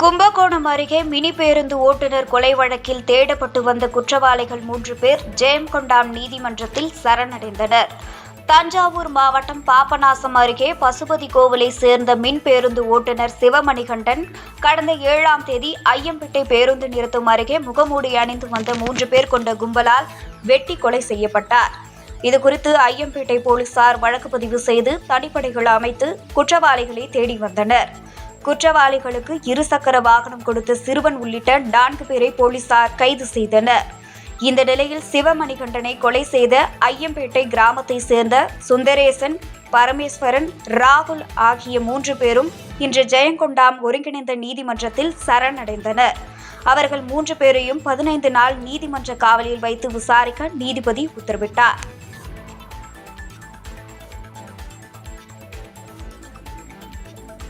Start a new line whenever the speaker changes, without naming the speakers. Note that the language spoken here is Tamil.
கும்பகோணம் அருகே மினி பேருந்து ஓட்டுநர் கொலை வழக்கில் தேடப்பட்டு வந்த குற்றவாளிகள் மூன்று பேர் ஜெயம்கொண்டாம் நீதிமன்றத்தில் சரணடைந்தனர். தஞ்சாவூர் மாவட்டம் பாபநாசம் அருகே பசுபதி கோவிலை சேர்ந்த மின் பேருந்து ஓட்டுநர் சிவமணிகண்டன் கடந்த ஏழாம் தேதி ஐயம்பேட்டை பேருந்து நிறுத்தம் அருகே முகமூடி அணிந்து வந்த மூன்று பேர் கொண்ட கும்பலால் வெட்டி கொலை செய்யப்பட்டார். இதுகுறித்து ஐயம்பேட்டை போலீசார் வழக்கு பதிவு செய்து தனிப்படைகள் அமைத்து குற்றவாளிகளை தேடி வந்தனர். குற்றவாளிகளுக்கு இருசக்கர வாகனம் கொடுத்த சிறுவன் உள்ளிட்ட நான்கு பேரை போலீசார் கைது செய்தனர். இந்த நிலையில் சிவமணிகண்டனை கொலை செய்த ஐயம்பேட்டை கிராமத்தை சேர்ந்த சுந்தரேசன் பரமேஸ்வரன் ராகுல் ஆகிய மூன்று பேரும் இன்று ஜெயங்கொண்டாம் ஒருங்கிணைந்த நீதிமன்றத்தில் சரணடைந்தனர். அவர்கள் மூன்று பேரையும் பதினைந்து நாள் நீதிமன்ற காவலில் வைத்து விசாரிக்க நீதிபதி உத்தரவிட்டார்.